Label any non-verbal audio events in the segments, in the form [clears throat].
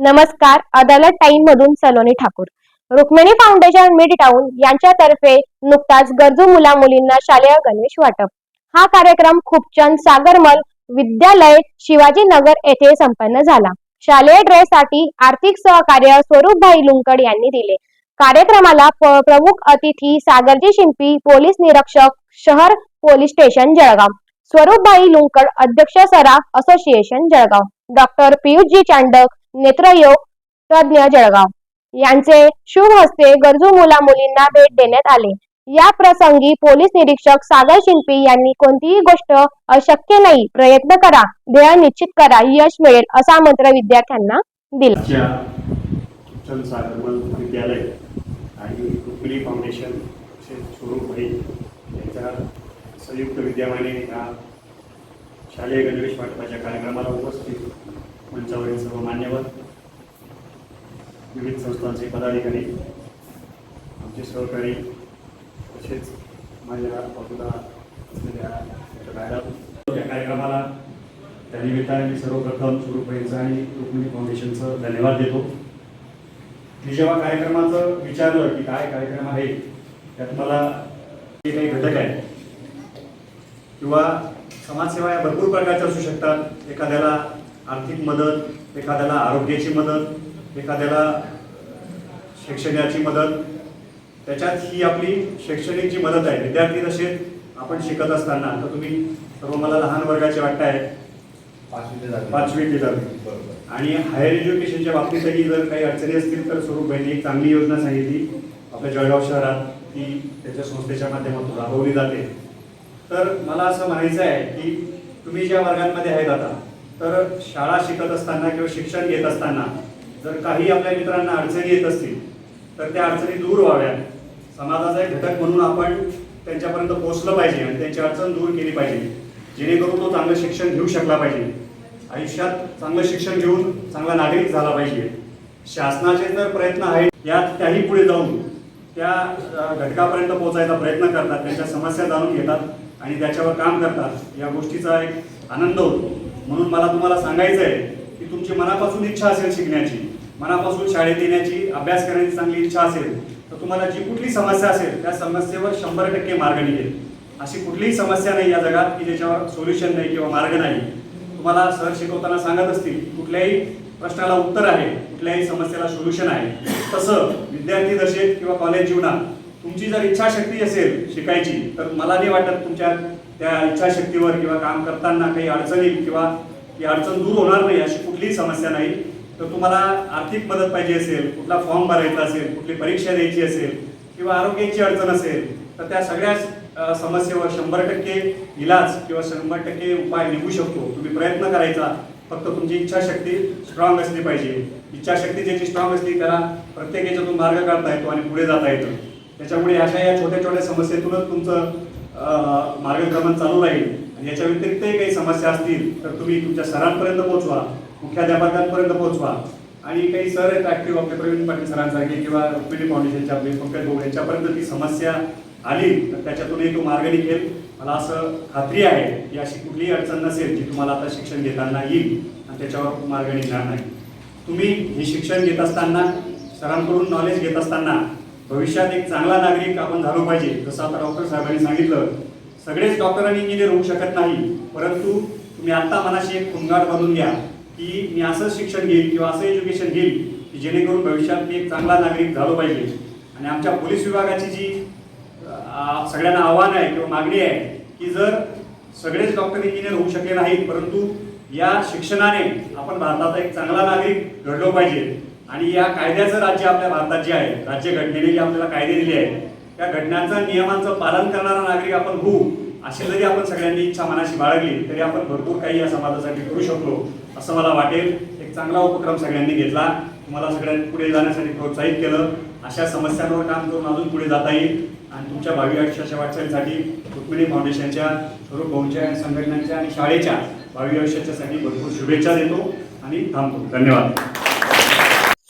नमस्कार अदालत टाइम मधून Saloni Thakur. Rukmini foundation mid town यांच्यातर्फे नुकताच गरजू मुला मुलींना शालेय गणवेश वाटप. हा कार्यक्रम खूपचंद सागरमल विद्यालय शिवाजीनगर येथे संपन्न झाला. शालेय ड्रेससाठी आर्थिक सहकार्य स्वरूपभाई लुंकड यांनी दिले. कार्यक्रमाला प्रमुख अतिथी सागरजी शिंपी पोलीस निरीक्षक शहर पोलीस स्टेशन जळगाव. स्वरूपभाई लुंकड अध्यक्ष सराफ असोसिएशन जळगाव. डॉक्टर पियुषजी चांडक नेत्रयोग तज्ञ जळगाव. यांचे शुभ हस्ते गरजू मुला मुलींना भेट देण्यात आले. या प्रसंगी पोलीस निरीक्षक सागर शिंपी यांनी कोणतीही गोष्ट अशक्य नाही प्रयत्न करा ध्येय निश्चित करा यश मिळेल असा मंत्र विद्यार्थ्यांना दिला. विद्यालय आणि फाउंडेशन स्वरूप स्वरूपभाई संयुक्त विद्यमाने ह्या शालेय गणवेश वाटपाच्या कार्यक्रमाला उपस्थित मंचावरील सर्व मान्यवर विविध संस्थांचे पदाधिकारी आमचे सहकारी तसेच माझ्या बाजूला असलेल्या या कार्यक्रमाला त्या निमित्ताने मी सर्वप्रथम स्वरूपभाईंचं आणि रुक्मिणी फाउंडेशनचं धन्यवाद देतो. मी जेव्हा कार्यक्रमाचं विचारलं की काय कार्यक्रम आहे त्यात मला जे काही घटक आहेत. किंवा समाजसेवा या भरपूर प्रकारच्या असू शकतात. एखाद्याला आर्थिक मदत एखाद्याला आरोग्याची मदत एखाद्याला शैक्षणिकाची मदत. त्याच्यात ही आपली शैक्षणिक जी मदत आहे विद्यार्थी तसेच आपण शिकत असताना तर तुम्ही सर्व मला लहान वर्गाचे वाटताय. पाचवी ते दहावी. पाचवी ते दहावी. बरोबर. आणि हायर एज्युकेशनच्या बाबतीतही जर काही अडचणी असतील तर स्वरूपभाईंनी एक चांगली योजना सांगितली. आपल्या जळगाव शहरात. ती त्याच्या संस्थेच्या माध्यमातून राबवली जाते. तर मला असं म्हणायचं आहे की तुम्ही ज्या वर्गांमध्ये आहेत आता तर शाळा शिकत असताना किंवा शिक्षण घेत असताना जर काही आपल्या मित्रांना अडचणी येत असतील तर त्या अडचणी दूर व्हाव्यात. समाजाचा एक घटक म्हणून आपण त्यांच्यापर्यंत पोहोचलं पाहिजे आणि त्यांची अडचण दूर केली पाहिजे. जेणेकरून तो चांगलं शिक्षण घेऊ शकला पाहिजे. आयुष्यात चांगलं शिक्षण घेऊन चांगला नागरिक झाला पाहिजे. शासनाचे जर प्रयत्न आहेत यात त्याही पुढे जाऊन त्या घटकापर्यंत पोहोचायचा प्रयत्न करतात त्यांच्या समस्या जाणून घेतात आणि त्याच्यावर काम करतात. या गोष्टीचा एक आनंद होतो. म्हणून मला तुम्हाला सांगायचं आहे की तुमची मनापासून इच्छा असेल शिकण्याची मनापासून शाळेत येण्याची अभ्यास करण्याची चांगली इच्छा असेल तर तुम्हाला जी कुठली समस्या असेल त्या समस्येवर शंभर टक्के मार्ग निघेल. अशी कुठलीही समस्या नाही या जगात की ज्याच्यावर सोल्युशन नाही किंवा मार्ग नाही. तुम्हाला सर शिकवताना सांगत असतील कुठल्याही प्रश्नाला उत्तर आहे कुठल्याही समस्येला सोल्युशन आहे. तसं विद्यार्थी दशेत किंवा कॉलेज जीवनात तुमची जर इच्छाशक्ती असेल शिकायची तर मला नाही वाटत तुमच्या त्या इच्छाशक्तीवर किंवा काम करताना काही अडचणी किंवा ती अडचण दूर होणार नाही अशी कुठलीही समस्या नाही. तर तुम्हाला आर्थिक मदत पाहिजे असेल कुठला फॉर्म भरायचा असेल कुठली परीक्षा द्यायची असेल किंवा आरोग्याची अडचण असेल तर त्या सगळ्याच समस्येवर शंभर टक्के इलाज किंवा शंभर टक्के उपाय निघू शकतो. तुम्ही प्रयत्न करायचा फक्त तुमची इच्छाशक्ती स्ट्रॉंग असली पाहिजे. इच्छाशक्ती ज्याची स्ट्रॉंग असली त्याला प्रत्येक याच्यातून मार्ग काढता येतो आणि पुढे जाता येतं. त्याच्यामुळे अशा या छोट्या छोट्या समस्येतूनच तुमचं मार्गक्रमण चालू राहील. आणि याच्या व्यतिरिक्तही काही समस्या असतील तर तुम्ही तुमच्या सरांपर्यंत पोहोचवा. मुख्याध्यापकांपर्यंत पोहोचवा. आणि काही सर आहेत ऍक्टिव्ह आपले प्रवीण पाटील सरांसारखे किंवा रुक्मिणी फाउंडेशनचे आपले पंकज भाऊ यांच्यापर्यंत ती समस्या आली तर त्याच्यातूनही तो मार्ग निघेल. मला असं खात्री आहे की अशी कुठलीही अडचण नसेल जी तुम्हाला आता शिक्षण घेताना येईल आणि त्याच्यावर मार्ग निघणार नाही. तुम्ही हे शिक्षण घेत असताना सरांकडून नॉलेज घेत असताना भविष्यात एक चांगला नागरिक आपण झालो पाहिजे जसं आता डॉक्टर साहेबांनी सांगितलं. सगळेच डॉक्टर आणि इंजिनियर होऊ शकत नाही परंतु तुम्ही आत्ता मनाशी एक खुंगाट बांधून घ्या की मी असं शिक्षण घेईल किंवा असं एज्युकेशन घेईल की जेणेकरून भविष्यात मी एक चांगला नागरिक झालो पाहिजे. आणि आमच्या पोलीस विभागाची जी सगळ्यांना आव्हान आहे किंवा मागणी आहे की जर सगळेच डॉक्टर इंजिनियर होऊ शकले नाहीत परंतु या शिक्षणाने आपण भारताचा एक चांगला नागरिक घडलो पाहिजे. आणि या कायद्याचं राज्य आपल्या भारतात जे आहे राज्य घटनेने जे आपल्याला कायदे दिले आहेत त्या घटनांचं नियमांचं पालन करणारा नागरिक आपण होऊ अशी जरी आपण सगळ्यांनी इच्छा मनाशी बाळगली तरी आपण भरपूर काही या समाजासाठी करू शकतो असं मला वाटेल. एक चांगला उपक्रम सगळ्यांनी घेतला. तुम्हाला सगळ्यांनी पुढे जाण्यासाठी प्रोत्साहित केलं. अशा समस्यांवर काम करून अजून पुढे जाता येईल. आणि तुमच्या भावी आयुष्याच्या वाटचालीसाठी रुक्मिणी फाउंडेशनच्या स्वरूप भाऊंच्या संघटनांच्या आणि शाळेच्या भावी आयुष्याच्यासाठी भरपूर शुभेच्छा देतो आणि थांबतो. धन्यवाद.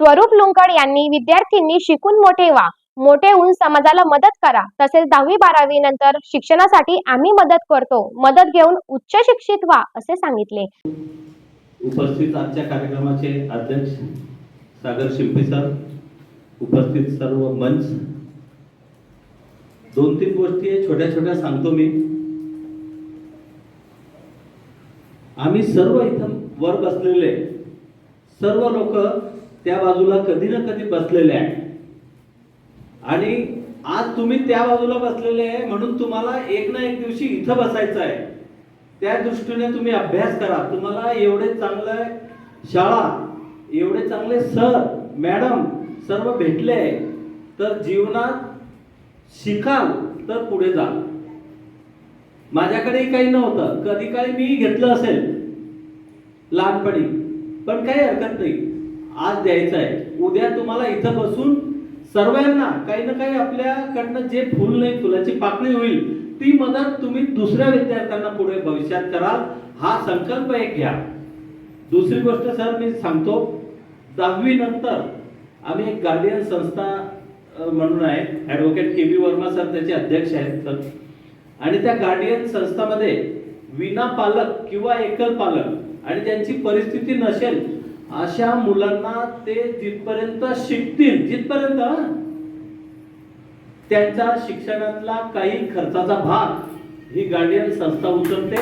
स्वरूप लुंकड यांनी विद्यार्थ्यांनी शिकून मोठे व्हा. मोठे होऊन समाजाला मदत करा. तसेच दहावी बारावी नंतर शिक्षणासाठी आम्ही मदत करतो. मदत घेऊन उच्च शिक्षित व्हा असे सांगितले. उपस्थित आजच्या कार्यक्रमाचे अध्यक्ष सागर शिंपे सर उपस्थित सर्व मंच दोन तीन गोष्टी आहे, छोट्या छोट्या सांगतो मी. आम्ही सर्व इथं वर बसलेले सर्व लोक त्या बाजूला कधी ना कधी बसलेले आहे आणि आज तुम्ही त्या बाजूला बसलेले आहे म्हणून तुम्हाला एक ना एक दिवशी इथं बसायचं आहे. त्या दृष्टीने तुम्ही अभ्यास करा. तुम्हाला एवढे चांगलं शाळा एवढे चांगले सर मॅडम सर्व भेटले तर जीवनात शिकाल तर पुढे जा. माझ्याकडे काही नव्हतं. कधी काही मी घेतलं असेल. लहानपणी. पण काही हरकत नाही. आज द्यायचं आहे. उद्या तुम्हाला इथं बसून सर्वांना काही ना काही आपल्याकडनं जे फुल नाही फुलाची पाकळी होईल ती मदत तुम्ही दुसऱ्या विद्यार्थ्यांना पुढे भविष्यात कराल. हा संकल्प एक घ्या. दुसरी गोष्ट सर मी सांगतो. दहावी नंतर आम्ही एक गार्डियन संस्था म्हणून आहे. Advocate K B Verma sir त्याचे अध्यक्ष आहेत सर. आणि त्या गार्डियन संस्थामध्ये विना पालक किंवा एकल पालक आणि त्यांची परिस्थिती नसेल अशा मुलांना ते जिथपर्यंत शिकतील जिथपर्यंत त्यांच्या शिक्षणातला काही खर्चाचा भाग ही गार्डियन संस्था उचलते.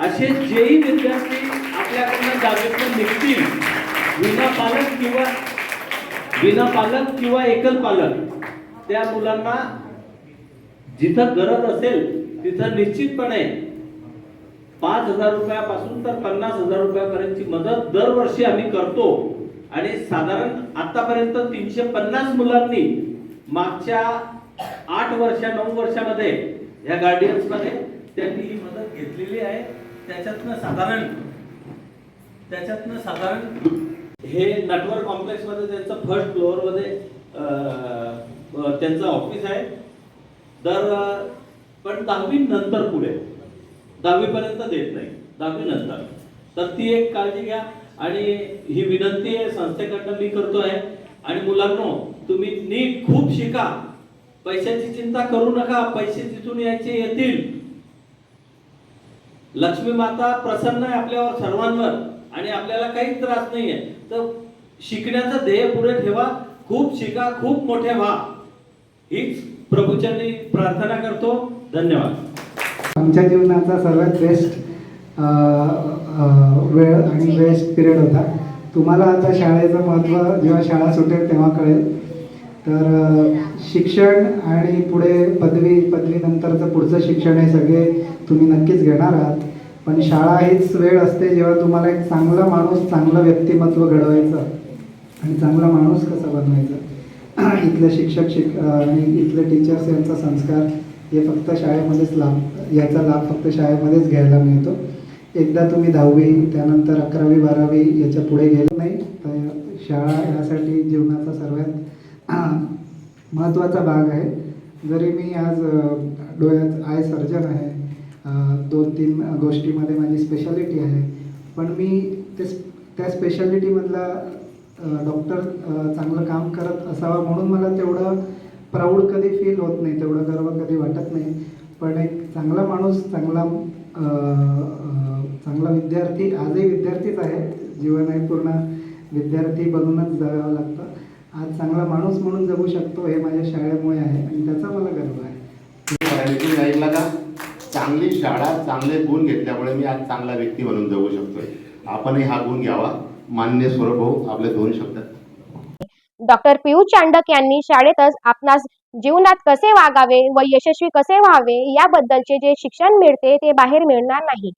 असे जेही विद्यार्थी आपल्याकडनं जागेतून निघतील विना पालक किंवा विना पालक किंवा एकल पालक त्या मुलांना जिथं गरज असेल तिथं निश्चितपणे पाच हजार रुपयापासून तर पन्नास हजार रुपयापर्यंतची मदत दरवर्षी आम्ही करतो. आणि साधारण आतापर्यंत तीनशे पन्नास मुलांनी मागच्या आठ वर्षा नऊ वर्षामध्ये ह्या गार्डियन्समध्ये त्यांनी ही मदत घेतलेली आहे. त्याच्यातनं साधारण त्याच्यातनं साधारण हे नटवर कॉम्प्लेक्समध्ये त्यांचं फर्स्ट फ्लोअरमध्ये त्यांचं ऑफिस आहे. दर पण दहावी नंतर पुढे. दहावी पर्यंत देत नाही. दहावी नंतर. तर ती एक काळजी घ्या. आणि ही विनंती आहे संस्थेकडनं मी करतो आहे. आणि मुलांनो तुम्ही नीट खूप शिका. पैशाची चिंता करू नका. पैसे तिथून यायचे येतील. लक्ष्मी माता प्रसन्न आहे आपल्यावर सर्वांवर आणि आपल्याला काहीच त्रास नाहीये. तर शिकण्याचं ध्येय पुढे ठेवा. खूप शिका खूप मोठे व्हा. हीच प्रभूचरणी प्रार्थना करतो. धन्यवाद. आमच्या जीवनाचा सर्वात बेस्ट वेळ आणि बेस्ट पिरियड होता. तुम्हाला आता शाळेचं महत्त्व जेव्हा शाळा सुटेल तेव्हा कळेल. तर शिक्षण आणि पुढे पदवी पदवीनंतरचं पुढचं शिक्षण हे सगळे तुम्ही नक्कीच घेणार आहात. पण शाळा हीच वेळ असते जेव्हा तुम्हाला एक चांगला माणूस चांगलं व्यक्तिमत्व घडवायचं आणि चांगला माणूस कसा बनवायचा. [clears throat] इथले शिक्षक शिक आणि इथले टीचर्स यांचा संस्कार हे फक्त शाळेमध्येच लाभ याचा लाभ फक्त शाळेमध्येच घ्यायला मिळतो. एकदा तुम्ही दहावी त्यानंतर अकरावी बारावी याच्यापुढे गेलं नाही तर शाळा यासाठी जीवनाचा सर्वात [clears throat] महत्त्वाचा भाग आहे. जरी मी आज डोळ्यात आय सर्जन आहे दोन तीन गोष्टीमध्ये माझी स्पेशालिटी आहे. पण मी ते त्या स्पेशालिटीमधला डॉक्टर चांगलं काम करत असावा म्हणून मला तेवढं प्राऊड कधी फील होत नाही तेवढं गर्व कधी वाटत नाही. पण एक चांगला माणूस चांगला चांगला विद्यार्थी आजही विद्यार्थीच आहे. जीवन आहे पूर्ण विद्यार्थी बनूनच जगावं लागतं. आज चांगला माणूस म्हणून जगू शकतो हे माझ्या शाळेमुळे आहे आणि त्याचा मला गर्व आहे. ऐकला का चांगली शाळा चांगले गुण घेतल्यामुळे मी आज चांगला व्यक्ती म्हणून जगू शकतोय. आपणही हा गुण घ्यावा. मान्य स्वरूप भाऊ आपले दोन शब्द. डॉक्टर पियुष चांडक यांनी शाळेतच आपणास जीवनात कसे वागावे व यशस्वी कसे व्हावे याबद्दलचे जे शिक्षण मिळते ते बाहेर मिळणार नाही.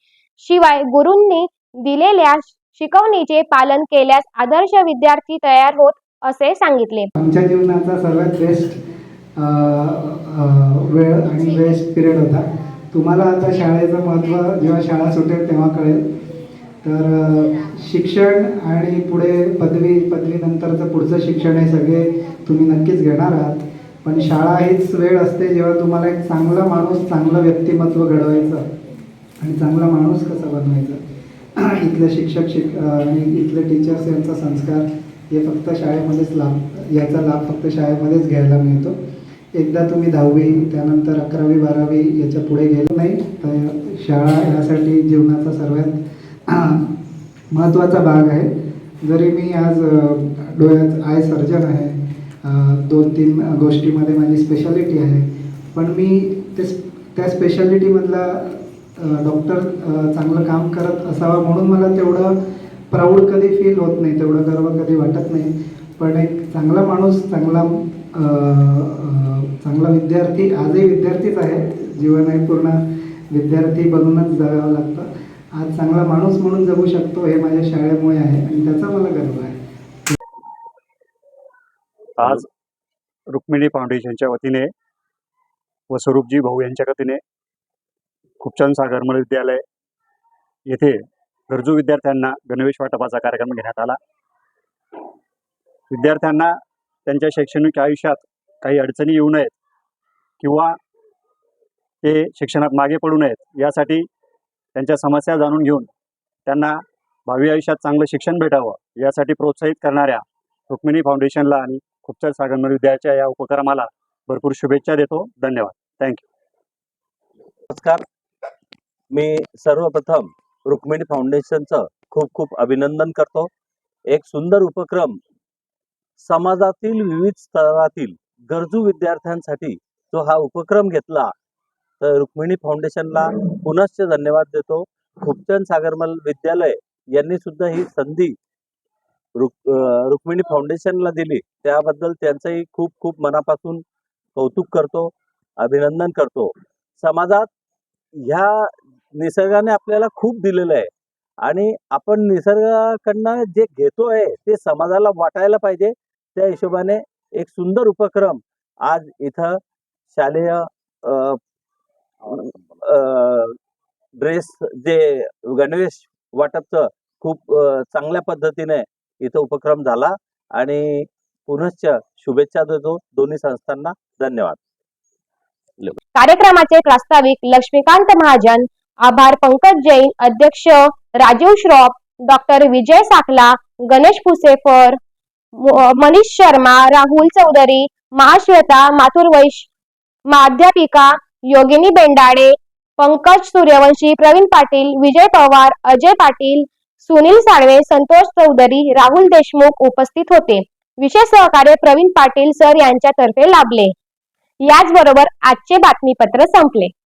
शिवाय गुरूंनी दिलेल्या शिकवणीचे पालन केल्यास आदर्श विद्यार्थी तयार होत असे सांगितले. आमच्या जीवनाचा सर्वात बेस्ट वेळ आणि बेस्ट पिरियड होता. तुम्हाला आता शाळेचं महत्त्व जेव्हा शाळा सुटेल तेव्हा कळेल. तर शिक्षण आणि पुढे पदवी पदवीनंतरचं पुढचं शिक्षण हे सगळे तुम्ही नक्कीच घेणार आहात. पण शाळा हीच वेळ असते जेव्हा तुम्हाला एक चांगला माणूस चांगलं व्यक्तिमत्व घडवायचं आणि चांगला माणूस कसा बनवायचा. [clears throat] इथले शिक्षक शिक आणि इथले टीचर्स यांचा संस्कार हे फक्त शाळेमध्येच लाभ याचा लाभ फक्त शाळेमध्येच घ्यायला मिळतो. एकदा तुम्ही दहावी त्यानंतर अकरावी बारावी याच्यापुढे गेलो नाही. तर शाळा यासाठी जीवनाचा सर्वात [clears throat] महत्त्वाचा भाग आहे. जरी मी आज डोळ्यात आय सर्जन आहे दोन तीन गोष्टीमध्ये माझी स्पेशालिटी आहे. पण मी ते त्या स्पेशालिटीमधला डॉक्टर चांगलं काम करत असावा म्हणून मला तेवढं प्राऊड कधी फील होत नाही तेवढं गर्व कधी वाटत नाही. पण एक चांगला माणूस चांगला चांगला विद्यार्थी आजही विद्यार्थीच आहे जीवन आहे पूर्ण. विद्यार्थी बनूनच जगावं लागतं. आज चांगला माणूस म्हणून जगू शकतो हे माझ्या शाळेमुळे आहे आणि त्याचा मला गर्व आहे. आज रुक्मिणी फाउंडेशनच्या वतीने व स्वरूपजी भाऊ यांच्या वतीने खूपचंद सागर विद्यालय येथे गरजू विद्यार्थ्यांना गणवेश वाटपाचा कार्यक्रम घेण्यात आला. विद्यार्थ्यांना त्यांच्या शैक्षणिक आयुष्यात काही अडचणी येऊ नयेत किंवा ते शिक्षणात मागे पडू नयेत यासाठी त्यांच्या समस्या जाणून घेऊन त्यांना भावी आयुष्यात चांगलं शिक्षण भेटावं यासाठी प्रोत्साहित करणाऱ्या रुक्मिणी फाउंडेशनला आणि खुपचर सागर विद्याच्या या उपक्रमाला भरपूर शुभेच्छा देतो. धन्यवाद. थँक्यू नमस्कार. मी सर्वप्रथम रुक्मिणी फाउंडेशनचं खूप खूप अभिनंदन करतो. एक सुंदर उपक्रम समाजातील विविध स्तरातील गरजू विद्यार्थ्यांसाठी जो हा उपक्रम घेतला तर रुक्मिणी फाउंडेशनला पुनश्च धन्यवाद देतो. खूपचंद सागरमल विद्यालय यांनी सुद्धा ही संधी रुक रुक्मिणी फाउंडेशनला दिली. त्याबद्दल त्यांचंही खूप खूप मनापासून कौतुक करतो अभिनंदन करतो. समाजात ह्या निसर्गाने आपल्याला खूप दिलेलं आहे आणि आपण निसर्गाकडनं जे घेतो आहे ते समाजाला वाटायला पाहिजे. त्या हिशोबाने एक सुंदर उपक्रम आज इथं शालेय अ, ड्रेस जे गणवेश वाटपचं खूप चांगल्या पद्धतीने इथं उपक्रम झाला आणि पुनश्च शुभेच्छा देतो दोन्ही संस्थांना. धन्यवाद. कार्यक्रमाचे प्रास्ताविक लक्ष्मीकांत महाजन आभार पंकज जैन अध्यक्ष राजीव श्रॉफ डॉक्टर विजय साखला गणेश पुसेफर मनीष शर्मा राहुल चौधरी महाश्वेता माथुर वैश माध्यापिका योगिनी बेंडाळे पंकज सूर्यवंशी प्रवीण पाटील विजय पवार अजय पाटील सुनील साळवे संतोष चौधरी राहुल देशमुख उपस्थित होते. विशेष सहकार्य प्रवीण पाटील सर यांच्यातर्फे लाभले. याचबरोबर आजचे बातमीपत्र संपले.